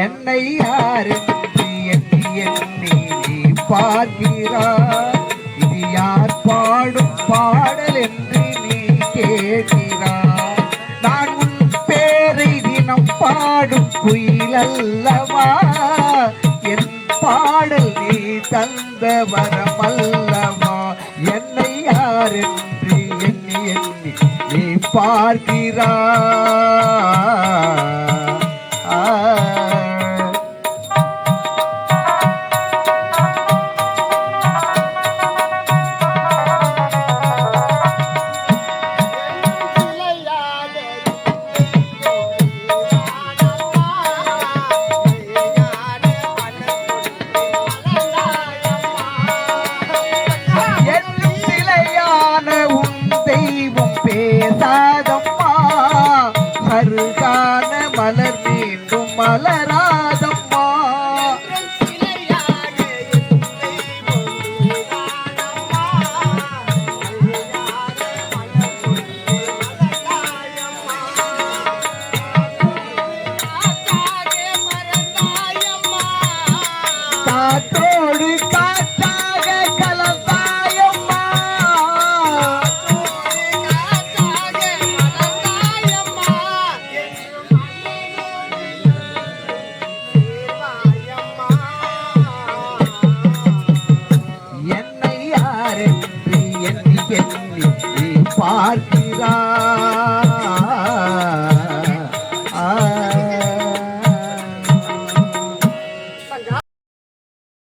என்னை யாரு எண்ணி எண்ணி நீ பார்க்கிறாய். இது யார் பாடும் பாடல் என்று நீ கேட்கிறார் நான் உன் பேரை தினம் பாடும் குயில் அல்லவா? என் பாடல் நீ தந்த வரமல்லவா என்னை யார் என்று எண்ணி எண்ணி நீ பார்க்கிறார் காண மலர் மீண்டும் மலராதம்மா. காற்றோடு பார்க்கிறார்.